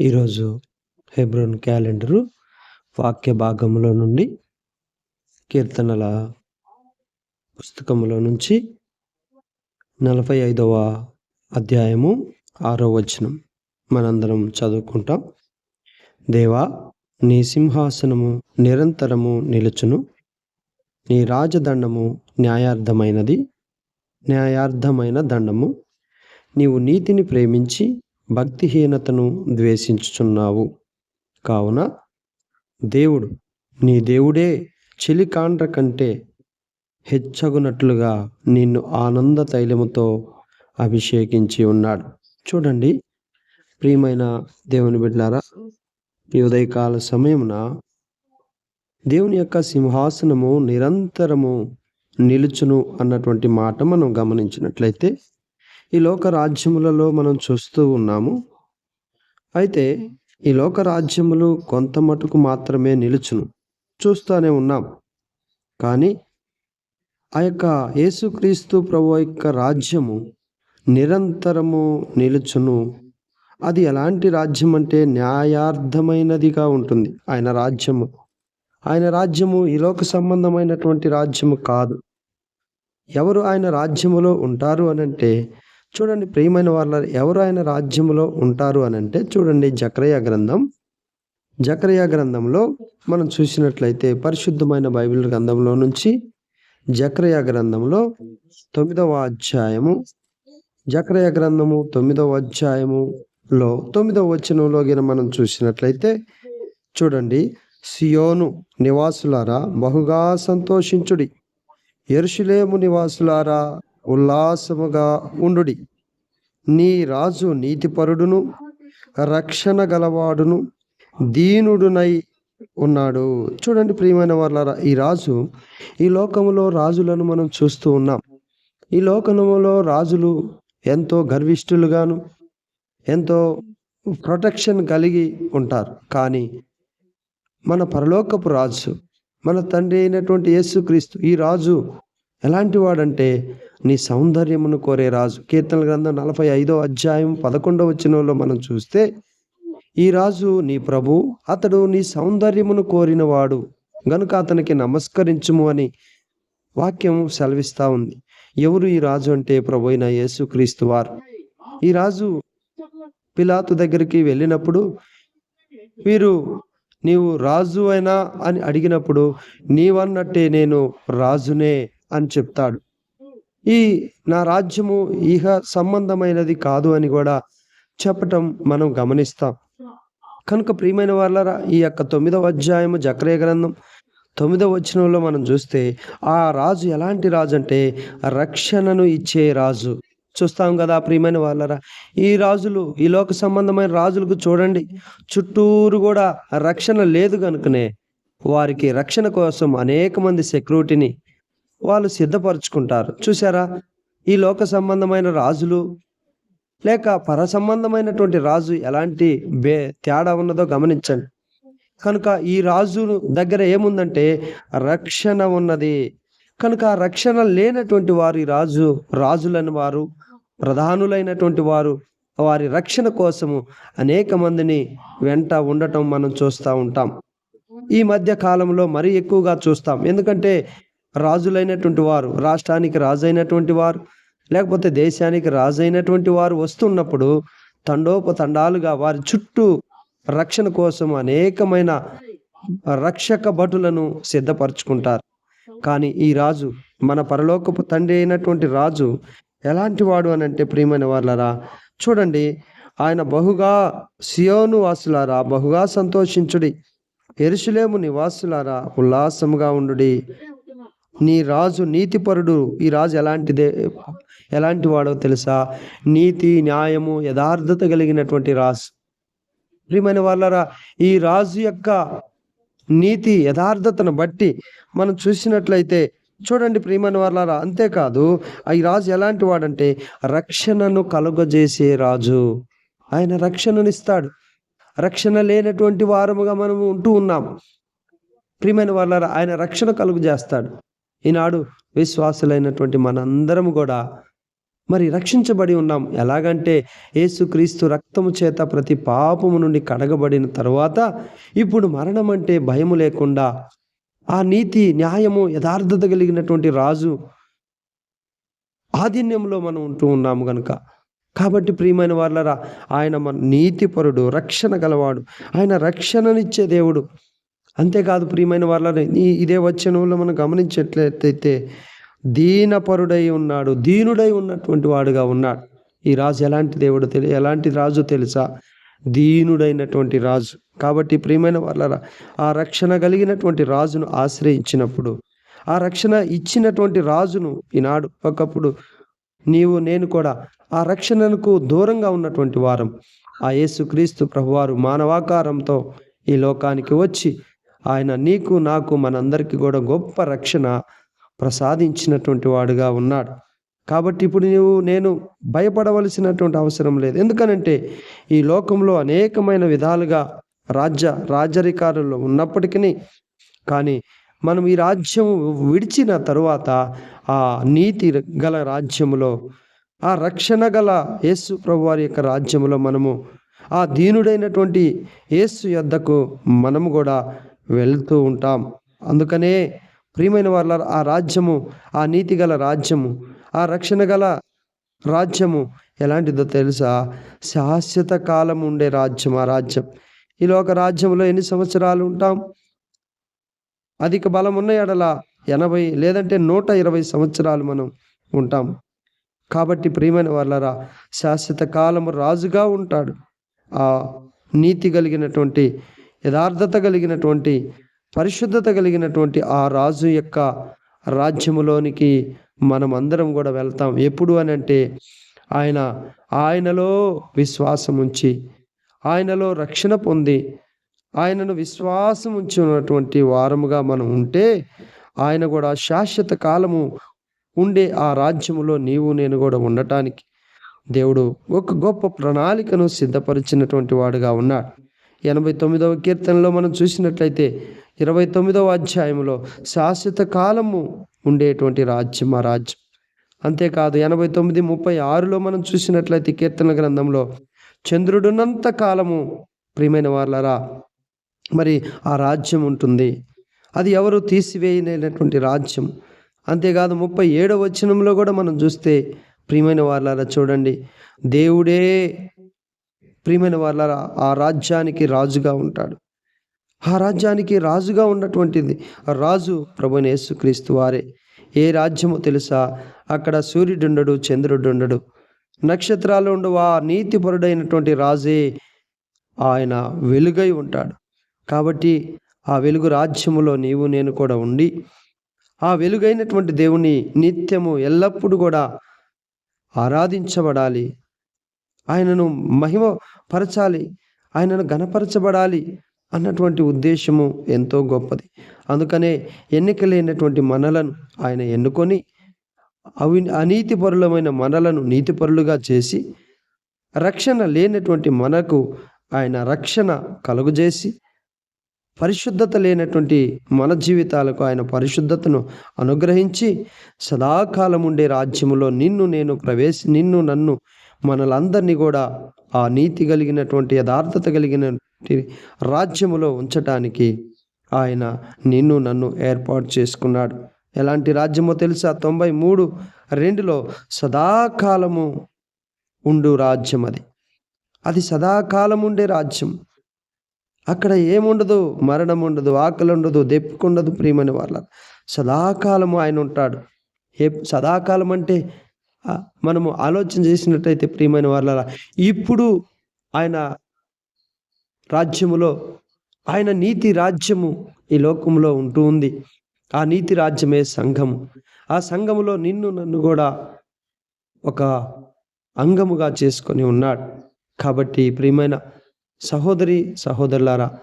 ఈరోజు హెబ్రోన్ క్యాలెండరు వాక్య భాగంలో నుండి కీర్తనల పుస్తకంలో నుంచి నలభై ఐదవ అధ్యాయము ఆరో వచనం మనందరం చదువుకుంటాం. దేవా నీ సింహాసనము నిరంతరము నిలుచును. నీ రాజదండము న్యాయార్థమైనది. న్యాయార్థమైన దండము. నీవు నీతిని ప్రేమించి భక్తిహీనతను ద్వేషించుచున్నావు. కావున దేవుడు నీ దేవుడే చెలికాండ్ర కంటే హెచ్చగునట్లుగా నిన్ను ఆనంద తైలముతో అభిషేకించి ఉన్నాడు. చూడండి ప్రియమైన దేవుని బిడ్డారా ఈ ఉదయకాల సమయమున దేవుని యొక్క సింహాసనము నిరంతరము నిలుచును అన్నటువంటి మాట మనం గమనించినట్లయితే ఈ లోక రాజ్యములలో మనం చూస్తూ ఉన్నాము. అయితే ఈ లోక రాజ్యములు కొంత మటుకు మాత్రమే నిలుచును. చూస్తూనే ఉన్నాం. కానీ ఆ యొక్క యేసుక్రీస్తు ప్రభు యొక్క రాజ్యము నిరంతరము నిలుచును. అది ఎలాంటి రాజ్యం అంటే న్యాయార్థమైనదిగా ఉంటుంది. ఆయన రాజ్యము. ఆయన రాజ్యము ఈ లోక సంబంధమైనటువంటి రాజ్యము కాదు. ఎవరు ఆయన రాజ్యములో ఉంటారు అని అంటే చూడండి ప్రియమైన వాళ్ళ ఎవరు ఆయన రాజ్యములో ఉంటారు అని అంటే చూడండి జక్రయ గ్రంథం. జక్రయ గ్రంథంలో మనం చూసినట్లయితే పరిశుద్ధమైన బైబిల్ గ్రంథంలో నుంచి జక్రయ గ్రంథంలో తొమ్మిదవ అధ్యాయము జక్రయ గ్రంథము తొమ్మిదవ అధ్యాయములో తొమ్మిదవ వచనంలో గిన మనం చూసినట్లయితే చూడండి సియోను నివాసులారా బహుగా సంతోషించుడి. ఎరుషులేము నివాసులారా ఉల్లాసముగా ఉండుడి. నీ రాజు నీతిపరుడును రక్షణ గలవాడును దీనుడునై ఉన్నాడు. చూడండి ప్రియమైన వాళ్ళ ఈ రాజు ఈ లోకములో రాజులను మనం చూస్తూ ఉన్నాం. ఈ లోకములో రాజులు ఎంతో గర్విష్ఠులుగాను ఎంతో ప్రొటెక్షన్ కలిగి ఉంటారు. కానీ మన పరలోకపు రాజు మన తండ్రి అయినటువంటి యేసుక్రీస్తు ఈ రాజు ఎలాంటి వాడంటే నీ సౌందర్యమును కోరే రాజు. కీర్తన గ్రంథం నలభై ఐదో అధ్యాయం పదకొండవ వచనంలో మనం చూస్తే ఈ రాజు నీ ప్రభు అతడు నీ సౌందర్యమును కోరినవాడు. గనుక అతనికి నమస్కరించుము అని వాక్యం సెలవిస్తా ఉంది. ఎవరు ఈ రాజు అంటే? ప్రభు అయిన యేసుక్రీస్తు వారు. ఈ రాజు పిలాతు దగ్గరికి వెళ్ళినప్పుడు వీరు నీవు రాజు అయినా? అని అడిగినప్పుడు నీవన్నట్టే నేను రాజునే అని చెప్తాడు. ఈ నా రాజ్యము ఇహ సంబంధమైనది కాదు అని కూడా చెప్పటం మనం గమనిస్తాం. కనుక ప్రియమైన వాళ్ళరా ఈ యొక్క తొమ్మిదవ అధ్యాయము జక్రయ గ్రంథం తొమ్మిదవ వచనంలో మనం చూస్తే ఆ రాజు ఎలాంటి రాజు అంటే రక్షణను ఇచ్చే రాజు. చూస్తాం కదా ప్రియమైన వాళ్ళరా ఈ రాజులు ఈ లోక సంబంధమైన రాజులకు చూడండి చుట్టూరు కూడా రక్షణ లేదు కనుకనే వారికి రక్షణ కోసం అనేక మంది సెక్యూరిటీని వాళ్ళు సిద్ధపరచుకుంటారు. చూసారా ఈ లోక సంబంధమైన రాజులు లేక పర సంబంధమైనటువంటి రాజు ఎలాంటి బే తేడా ఉన్నదో గమనించండి. కనుక ఈ రాజు దగ్గర ఏముందంటే రక్షణ ఉన్నది. కనుక ఆ రక్షణ లేనటువంటి వారి రాజు రాజులని వారు ప్రధానులైనటువంటి వారు వారి రక్షణ కోసము అనేక మందిని వెంట ఉండటం మనం చూస్తూ ఉంటాం. ఈ మధ్య కాలంలో మరీ ఎక్కువగా చూస్తాం. ఎందుకంటే రాజులైనటువంటి వారు రాష్ట్రానికి రాజు అయినటువంటి వారు లేకపోతే దేశానికి రాజు అయినటువంటి వారు వస్తున్నప్పుడు తండోపతండాలుగా వారి చుట్టూ రక్షణ కోసం అనేకమైన రక్షక భటులను సిద్ధపరచుకుంటారు. కానీ ఈ రాజు మన పరలోకపు తండ్రి అయినటువంటి రాజు ఎలాంటి వాడు అని అంటే ప్రియమైన వాళ్ళరా చూడండి ఆయన బహుగా సియోను వాసులారా బహుగా సంతోషించుడి. ఎరుషులేము నివాసులారా ఉల్లాసముగా ఉండుడి. నీ రాజు నీతిపరుడు ఈ రాజు ఎలాంటిదే ఎలాంటి వాడో తెలుసా? నీతి న్యాయము యథార్థత కలిగినటువంటి రాజు. ప్రియమైన వాళ్ళరా ఈ రాజు యొక్క నీతి యథార్థతను బట్టి మనం చూసినట్లయితే చూడండి ప్రియమైన వాళ్ళారా అంతేకాదు ఈ రాజు ఎలాంటి వాడంటే రక్షణను కలుగజేసే రాజు. ఆయన రక్షణనిస్తాడు. రక్షణ లేనటువంటి వారముగా మనము ఉంటూ ఉన్నాం. ప్రియమైన వాళ్ళారా ఆయన రక్షణ కలుగు చేస్తాడు ఈనాడు విశ్వాసులైనటువంటి మనందరం కూడా మరి రక్షించబడి ఉన్నాం. ఎలాగంటే యేసుక్రీస్తు రక్తము చేత ప్రతి పాపము నుండి కడగబడిన తర్వాత ఇప్పుడు మరణం అంటే భయము లేకుండా ఆ నీతి న్యాయము యథార్థత కలిగినటువంటి రాజు ఆధీన్యంలో మనం ఉంటూ ఉన్నాము కనుక కాబట్టి ప్రియమైన వాళ్ళరా ఆయన మన నీతిపరుడు రక్షణ గలవాడు. ఆయన రక్షణనిచ్చే దేవుడు. అంతేకాదు ప్రియమైన వాళ్ళని ఇదే వచనంలో మనం గమనించేట్లయితే దీనపరుడై ఉన్నాడు దీనుడై ఉన్నటువంటి వాడుగా ఉన్నాడు. ఈ రాజు ఎలాంటి దేవుడు తెలి ఎలాంటి రాజు తెలుసా? దీనుడైనటువంటి రాజు. కాబట్టి ప్రియమైన వాళ్ళ ఆ రక్షణ కలిగినటువంటి రాజును ఆశ్రయించినప్పుడు ఆ రక్షణ ఇచ్చినటువంటి రాజును ఈనాడు ఒకప్పుడు నీవు నేను కూడా ఆ రక్షణకు దూరంగా ఉన్నటువంటి వారం. ఆ యేసుక్రీస్తు ప్రభువారు మానవాకారంతో ఈ లోకానికి వచ్చి ఆయన నీకు నాకు మనందరికీ కూడా గొప్ప రక్షణ ప్రసాదించినటువంటి వాడుగా ఉన్నాడు. కాబట్టి ఇప్పుడు నువ్వు నేను భయపడవలసినటువంటి అవసరం లేదు. ఎందుకనంటే ఈ లోకంలో అనేకమైన విధాలుగా రాజ్య రాజరికారులు ఉన్నప్పటికీ కానీ మనం ఈ రాజ్యం విడిచిన తరువాత ఆ నీతి గల రాజ్యములో ఆ రక్షణ గల యేసు ప్రభు వారి యొక్క రాజ్యములో మనము ఆ దీనుడైనటువంటి యేసు యొద్దకు మనము కూడా వెళ్తూ ఉంటాం. అందుకనే ప్రియమైన వాళ్ళ ఆ రాజ్యము ఆ నీతి గల రాజ్యము ఆ రక్షణ గల రాజ్యము ఎలాంటిదో తెలుసా? శాశ్వత కాలం ఉండే రాజ్యం ఆ రాజ్యం. ఈ లోక రాజ్యంలో ఎన్ని సంవత్సరాలు ఉంటాం? అధిక బలం ఉన్న ఎడల ఎనభై లేదంటే నూట ఇరవై సంవత్సరాలు మనం ఉంటాం. కాబట్టి ప్రియమైన వాళ్ళరా శాశ్వత కాలము రాజుగా ఉంటాడు. ఆ నీతి కలిగినటువంటి యథార్థత కలిగినటువంటి పరిశుద్ధత కలిగినటువంటి ఆ రాజు యొక్క రాజ్యములోనికి మనం అందరం కూడా వెళ్తాం. ఎప్పుడు అని అంటే ఆయన ఆయనలో విశ్వాసం ఉంచి ఆయనలో రక్షణ పొంది ఆయనను విశ్వాసం ఉంచినటువంటి వారముగా మనం ఉంటే ఆయన కూడా శాశ్వత కాలము ఉండే ఆ రాజ్యములో నీవు నేను కూడా ఉండటానికి దేవుడు ఒక గొప్ప ప్రణాళికను సిద్ధపరిచినటువంటి వాడుగా ఉన్నాడు. ఎనభై తొమ్మిదవ కీర్తనలో మనం చూసినట్లయితే ఇరవై తొమ్మిదవ అధ్యాయంలో శాశ్వత కాలము ఉండేటువంటి రాజ్యం ఆ రాజ్యం. అంతేకాదు ఎనభై తొమ్మిది ముప్పై ఆరులో మనం చూసినట్లయితే కీర్తన గ్రంథంలో చంద్రుడున్నంత కాలము ప్రియమైన వాళ్ళరా మరి ఆ రాజ్యం ఉంటుంది. అది ఎవరు తీసివేయలేనటువంటి రాజ్యం. అంతేకాదు ముప్పై ఏడవ వచనంలో కూడా మనం చూస్తే ప్రియమైన వాళ్ళారా చూడండి దేవుడే ప్రియమైన వాళ్ళ ఆ రాజ్యానికి రాజుగా ఉంటాడు. ఆ రాజ్యానికి రాజుగా ఉన్నటువంటిది ఆ రాజు ప్రభుని యేసుక్రీస్తు వారే. ఏ రాజ్యమో తెలుసా? అక్కడ సూర్యుడుండడు చంద్రుడుండడు. నక్షత్రాలు ఉండవు ఆ నీతిపరుడైనటువంటి రాజే ఆయన వెలుగై ఉంటాడు. కాబట్టి ఆ వెలుగు రాజ్యములో నీవు నేను కూడా ఉండి ఆ వెలుగైనటువంటి దేవుని నిత్యము ఎల్లప్పుడూ కూడా ఆరాధించబడాలి. ఆయనను మహిమ పరచాలి ఆయనను గణపరచబడాలి అన్నటువంటి ఉద్దేశము ఎంతో గొప్పది. అందుకనే ఎన్నికలేనటువంటి మనలను ఆయన ఎన్నుకొని అవి అనీతిపరులమైన మనలను నీతిపరులుగా చేసి రక్షణ లేనటువంటి మనకు ఆయన రక్షణ కలుగజేసి పరిశుద్ధత లేనటువంటి మన జీవితాలకు ఆయన పరిశుద్ధతను అనుగ్రహించి సదాకాలం ఉండే రాజ్యములో నిన్ను నేను ప్రవేశ నిన్ను నన్ను మనలందరినీ కూడా ఆ నీతి కలిగినటువంటి యథార్థత కలిగిన రాజ్యములో ఉంచటానికి ఆయన నిన్ను నన్ను ఏర్పాటు చేసుకున్నాడు. ఎలాంటి రాజ్యమో తెలుసా? తొంభై మూడు రెండులో సదాకాలము ఉండు రాజ్యం అది. అది సదాకాలం ఉండే రాజ్యం. అక్కడ ఏముండదు? మరణం ఉండదు ఆకలి ఉండదు దెప్పుకుండదు ప్రియమని వాళ్ళ. సదాకాలము ఆయన ఉంటాడు. ఏ సదాకాలం అంటే మనము ఆలోచన చేసినట్టయితే ప్రియమైన వాళ్ళ ఇప్పుడు ఆయన రాజ్యములో ఆయన నీతి రాజ్యము ఈ లోకంలో ఉంటూ ఉంది. ఆ నీతి రాజ్యమే సంఘము. ఆ సంఘములో నిన్ను నన్ను కూడా ఒక అంగముగా చేసుకొని ఉన్నాడు. కాబట్టి ప్రియమైన సహోదరి సహోదరులారా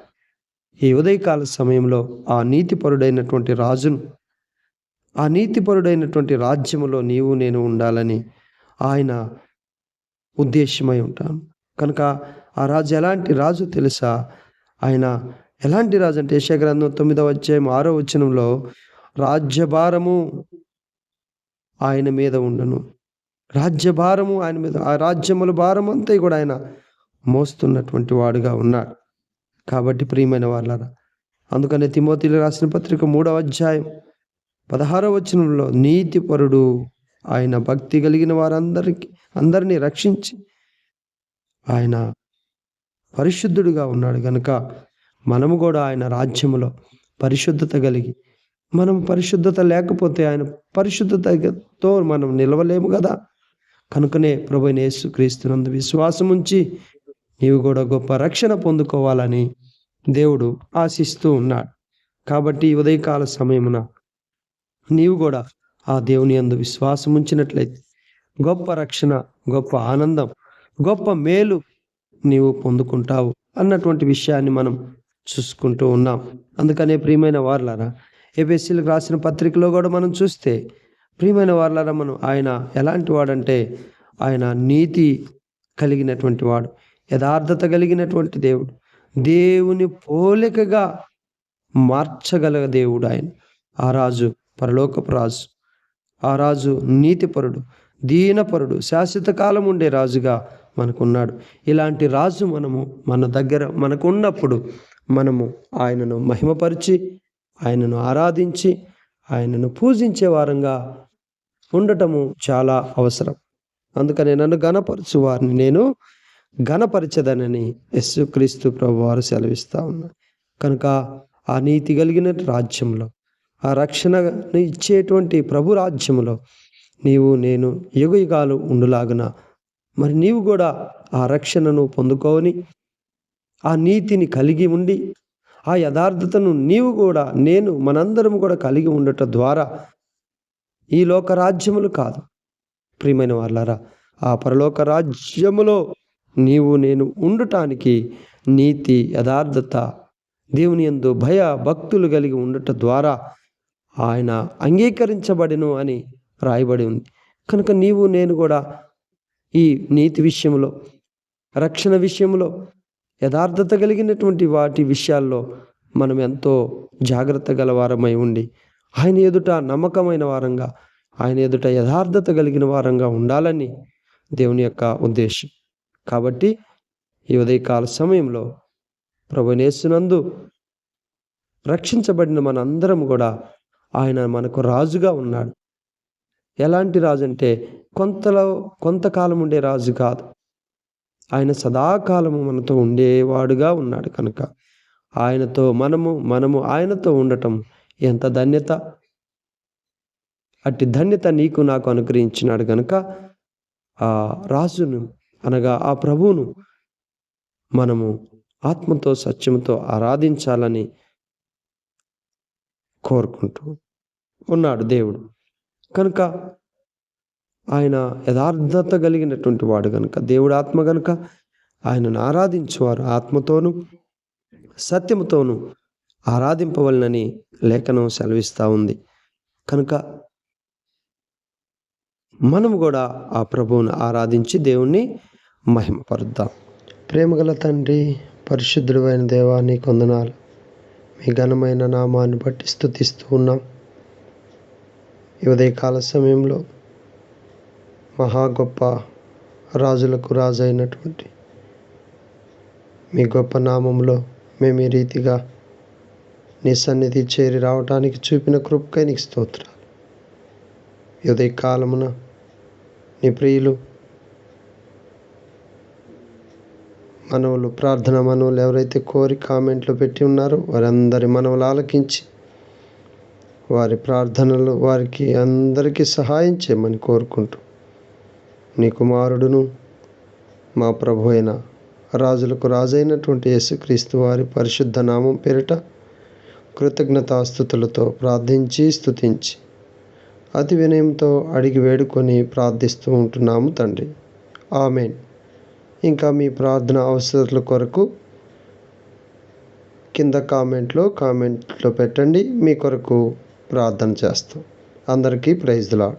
ఈ ఉదయకాల సమయంలో ఆ నీతిపరుడైనటువంటి రాజును ఆ నీతిపరుడైనటువంటి రాజ్యములో నీవు నేను ఉండాలని ఆయన ఉద్దేశమై ఉంటాను. కనుక ఆ రాజు ఎలాంటి రాజు తెలుసా? ఆయన ఎలాంటి రాజు అంటే యశగ్రంథం తొమ్మిదవ అధ్యాయం ఆరో వచనంలో రాజ్యభారము ఆయన మీద ఉండను. రాజ్యభారము ఆయన మీద ఆ రాజ్యముల భారం అంతా కూడా ఆయన మోస్తున్నటువంటి వాడుగా ఉన్నాడు. కాబట్టి ప్రియమైన వాళ్ళరా అందుకనే తిమోతిలో రాసిన పత్రిక మూడవ అధ్యాయం పదహారవ వచనంలో నీతిపరుడు ఆయన భక్తి కలిగిన వారందరికీ అందరినీ రక్షించి ఆయన పరిశుద్ధుడుగా ఉన్నాడు కనుక మనము కూడా ఆయన రాజ్యములో పరిశుద్ధత కలిగి మనం పరిశుద్ధత లేకపోతే ఆయన పరిశుద్ధతతో మనం నిలవలేము కదా. కనుకనే ప్రభు నేసు క్రీస్తునందు విశ్వాసం ఉంచి నీవు కూడా గొప్ప రక్షణ పొందుకోవాలని దేవుడు ఆశిస్తూ ఉన్నాడు. కాబట్టి ఉదయకాల సమయమున నీవు కూడా ఆ దేవుని అందు విశ్వాసం ఉంచినట్లయితే గొప్ప రక్షణ గొప్ప ఆనందం గొప్ప మేలు నీవు పొందుకుంటావు అన్నటువంటి విషయాన్ని మనం చూసుకుంటూ ఉన్నాం. అందుకనే ప్రియమైన వార్లారా ఏబిఎస్సీలకు రాసిన పత్రికలో కూడా మనం చూస్తే ప్రియమైన వార్లారా మనం ఆయన ఎలాంటి వాడంటే ఆయన నీతి కలిగినటువంటి వాడు యథార్థత కలిగినటువంటి దేవుడు దేవుని పోలికగా మార్చగల దేవుడు ఆయన. ఆ రాజు పరలోకపు రాజు. ఆ రాజు నీతిపరుడు దీనపరుడు శాశ్వత కాలం ఉండే రాజుగా మనకున్నాడు. ఇలాంటి రాజు మనము మన దగ్గర మనకున్నప్పుడు మనము ఆయనను మహిమపరిచి ఆయనను ఆరాధించి ఆయనను పూజించే వారంగా ఉండటము చాలా అవసరం. అందుకని నన్ను గణపరచు వారిని నేను గణపరచదనని క్రీస్తు ప్రభు వారు సెలవిస్తూ ఉన్నారు. కనుక ఆ నీతి కలిగిన రాజ్యంలో ఆ రక్షణను ఇచ్చేటువంటి ప్రభు రాజ్యములో నీవు నేను యుగ యుగాలు ఉండులాగున. మరి నీవు కూడా ఆ రక్షణను పొందుకోని ఆ నీతిని కలిగి ఉండి ఆ యథార్థతను నీవు కూడా నేను మనందరం కూడా కలిగి ఉండటం ద్వారా ఈ లోక రాజ్యములు కాదు. ప్రియమైన వాళ్ళారా ఆ పరలోక రాజ్యములో నీవు నేను ఉండటానికి నీతి యథార్థత దేవుని ఎందు భయ భక్తులు కలిగి ఉండటం ద్వారా ఆయన అంగీకరించబడిను అని రాయబడి ఉంది. కనుక నీవు నేను కూడా ఈ నీతి విషయంలో రక్షణ విషయంలో యథార్థత కలిగినటువంటి వాటి విషయాల్లో మనం ఎంతో జాగ్రత్త గలవారమై ఉండి ఆయన ఎదుట నమ్మకమైన వారంగా ఆయన ఎదుట యథార్థత కలిగిన వారంగా ఉండాలని దేవుని యొక్క ఉద్దేశం. కాబట్టి ఈ ఉదయకాల సమయంలో ప్రభునేసునందు రక్షించబడిన మనందరం కూడా ఆయన మనకు రాజుగా ఉన్నాడు. ఎలాంటి రాజు అంటే కొంతలో కొంతకాలం ఉండే రాజు కాదు. ఆయన సదాకాలము మనతో ఉండేవాడుగా ఉన్నాడు కనుక ఆయనతో మనము మనము ఆయనతో ఉండటం ఎంత ధన్యత? అట్టి ధన్యత నీకు నాకు అనుగ్రహించినాడు కనుక ఆ రాజును అనగా ఆ ప్రభువును మనము ఆత్మతో సత్యంతో ఆరాధించాలని కోరుకుంటూ ఉన్నాడు దేవుడు. కనుక ఆయన యథార్థత కలిగినటువంటి వాడు కనుక దేవుడు ఆత్మ కనుక ఆయనను ఆరాధించేవారు ఆత్మతోనూ సత్యముతోనూ ఆరాధింపవలనని లేఖనం సెలవిస్తూ ఉంది. కనుక మనం కూడా ఆ ప్రభువును ఆరాధించి దేవుణ్ణి మహిమపరుద్దాం. ప్రేమగల తండ్రి పరిశుద్ధుడు అయిన దేవాన్ని కొందనాలు మీ ఘనమైన నామాన్ని బట్టి స్థుతిస్తూ ఉన్నాం. ఈ ఉదయకాల సమయంలో మహా గొప్ప రాజులకు రాజు అయినటువంటి మీ గొప్ప నామంలో మేము ఈ రీతిగా నీ సన్నిధి చేరి రావటానికి చూపిన కృపకై నీకు స్తోత్రాలు. ఉదయకాలమున నీ ప్రియులు మనవులు ప్రార్థన మనవులు ఎవరైతే కోరి కామెంట్లు పెట్టి ఉన్నారో వారందరి మనవులు ఆలకించి వారి ప్రార్థనలు వారికి అందరికీ సహాయం చేయమని కోరుకుంటూ నీ కుమారుడును మా ప్రభు అయిన రాజులకు రాజైనటువంటి యేసుక్రీస్తు వారి పరిశుద్ధ నామం పేరిట కృతజ్ఞతాస్థుతులతో ప్రార్థించి స్థుతించి అతి వినయంతో అడిగి వేడుకొని ప్రార్థిస్తూ ఉంటున్నాము తండ్రి. ఆమెన్. ఇంకా మీ ప్రార్థన అవసరాల కొరకు కింద కామెంట్లో కామెంట్లో పెట్టండి. మీ కొరకు ప్రార్థన చేస్తాం. అందరికీ ప్రైజ్ లాడ్.